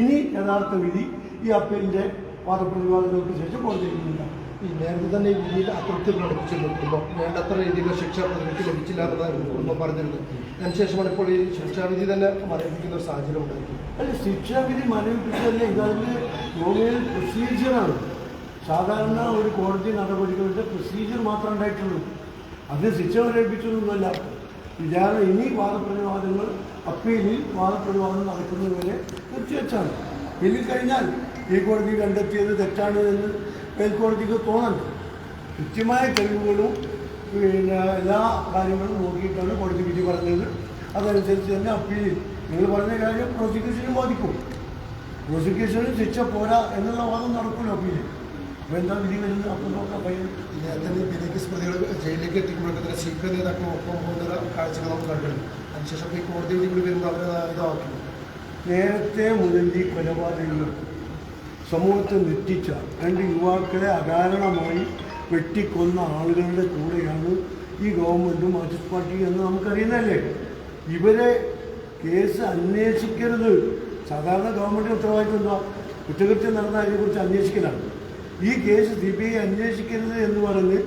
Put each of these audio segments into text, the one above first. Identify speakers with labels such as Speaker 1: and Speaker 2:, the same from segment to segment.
Speaker 1: ഇനി യഥാർത്ഥ വിധി ഈ അപ്പീലിന്റെ വാദപ്രതിവാദങ്ങൾക്ക് ശേഷം കോടതിയിലില്ല
Speaker 2: ഈ നേരത്തെ തന്നെ ഈ വിധിയിൽ അതൃപ്തി പ്രകടിപ്പിച്ചിരുന്നു കുടുംബം വേണ്ടത്ര രീതിയിലുള്ള ശിക്ഷ പ്രതിക്ക് ലഭിച്ചില്ല എന്നതായിരുന്നു കുടുംബം പറഞ്ഞിരുന്നത്. അതിനുശേഷമാണ് ഇപ്പോൾ ഈ ശിക്ഷാവിധി തന്നെ മരവിപ്പിക്കുന്ന ഒരു സാഹചര്യം ഉണ്ടായിരിക്കും
Speaker 1: അല്ല ശിക്ഷാവിധി മരവിപ്പിച്ച തന്നെ ഇതാണ് യോഗയിൽ പ്രൊസീജിയറാണ് സാധാരണ ഒരു കോടതി നടപടികളുടെ പ്രൊസീജിയർ മാത്രമേ ഉണ്ടായിട്ടുള്ളൂ. അത് ശിക്ഷ മരവിപ്പിച്ചതൊന്നുമല്ല വിചാരണ ഇനി വാദപ്രതിവാദങ്ങൾ അപ്പീലിൽ വാദപ്രതിവാദം നടക്കുന്നതുവരെ നിർത്തിവെച്ചാണ്. ഇനി കഴിഞ്ഞാൽ ഈ കോടതി കണ്ടെത്തിയത് തെറ്റാണ് എന്ന് മേൽക്കോടതിക്ക് തോന്നണം കൃത്യമായ തെളിവുകളും പിന്നെ എല്ലാ കാര്യങ്ങളും നോക്കിയിട്ടാണ് കോടതി വിധി പറഞ്ഞത്. അതനുസരിച്ച് തന്നെ അപ്പീലിൽ നിങ്ങൾ പറഞ്ഞ കാര്യം പ്രോസിക്യൂഷനും ബാധിക്കും പ്രോസിക്യൂഷന് ശിക്ഷ പോരാ എന്നുള്ള വാദം നടക്കുമല്ലോ അപ്പീലിൽ. അപ്പോൾ എന്താ വിധി വരുന്നത്? അപ്പോൾ നോക്കാം. പയ്യൻ
Speaker 2: ഈ നേരത്തെ തന്നെ ഈ വിധിക്ക് സ്മൃതികൾ ജയിലിലേക്ക് എത്തിക്കുമ്പോഴൊക്കെ തന്നെ സി പി നേതാക്കൾ ഒപ്പം പോകുന്ന കാഴ്ചകൾ നമുക്ക് കണ്ടിരുന്നു അതിനുശേഷം ഈ കോടതി വിധി കൂടി വരുമ്പോൾ അവരെ ഇതാക്കി.
Speaker 1: നേരത്തെ മുതൽ ഈ കൊലപാതകങ്ങൾ സമൂഹത്തെ നെറ്റിച്ച രണ്ട് യുവാക്കളെ അകാരണമായി വെട്ടിക്കൊന്ന ആളുകളുടെ കൂടെയാണ് ഈ ഗവൺമെന്റും മാർക്സിസ്റ്റ് പാർട്ടി എന്ന് നമുക്കറിയുന്നതല്ലേ? ഇവരെ കേസ് അന്വേഷിക്കരുത്. സാധാരണ ഗവൺമെന്റ് ഉത്തരവാദിത്വം എന്താ? കുറ്റകൃത്യം നടന്ന അതിനെക്കുറിച്ച് അന്വേഷിക്കലാണ്. ഈ കേസ് സി ബി ഐ അന്വേഷിക്കരുത് എന്ന് പറഞ്ഞ്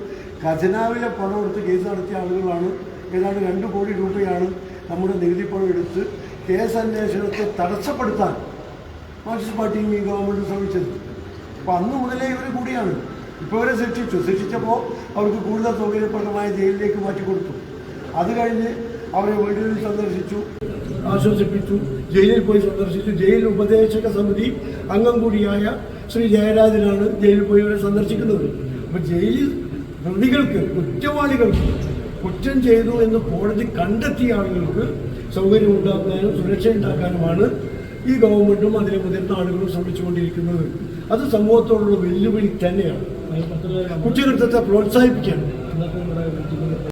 Speaker 1: ഖജനാവിലെ പണം എടുത്ത് കേസ് നടത്തിയ ആളുകളാണ്. ഏതാണ്ട് രണ്ട് കോടി രൂപയാണ് നമ്മുടെ നികുതി പണം എടുത്ത് കേസ് അന്വേഷണത്തെ തടസ്സപ്പെടുത്താൻ മാർക്സിസ്റ്റ് പാർട്ടിയും ഈ ഗവൺമെന്റ് ശ്രമിച്ചത്. അപ്പോൾ അന്ന് മുതലേ ഇവർ കൂടിയാണ്. ഇപ്പോൾ ഇവരെ ശിക്ഷിച്ചു ശിക്ഷിച്ചപ്പോൾ അവർക്ക് കൂടുതൽ സൗകര്യപ്രദമായ ജയിലിലേക്ക് മാറ്റി കൊടുത്തു. അത് കഴിഞ്ഞ് അവരെ വീടുകളിൽ സന്ദർശിച്ചു ആശ്വസിപ്പിച്ചു ജയിലിൽ പോയി സന്ദർശിച്ചു. ജയിൽ ഉപദേശക സമിതി അംഗം കൂടിയായ ശ്രീ ജയരാജനാണ് ജയിലിൽ പോയി ഇവരെ സന്ദർശിക്കുന്നത്. അപ്പോൾ ജയിലിൽ പ്രതികൾക്ക് കുറ്റവാളികൾക്ക് കുറ്റം ചെയ്തു എന്ന് കോടതി കണ്ടെത്തിയ ആളുകൾക്ക് സൗകര്യം ഉണ്ടാക്കാനും സുരക്ഷ ഉണ്ടാക്കാനുമാണ് ഈ ഗവൺമെന്റും അതിലെ മുതിർന്ന ആളുകളും ശ്രമിച്ചുകൊണ്ടിരിക്കുന്നത്. അത് സമൂഹത്തോടുള്ള വെല്ലുവിളി തന്നെയാണ്. കുറ്റകൃത്യത്തെ പ്രോത്സാഹിപ്പിക്കാൻ.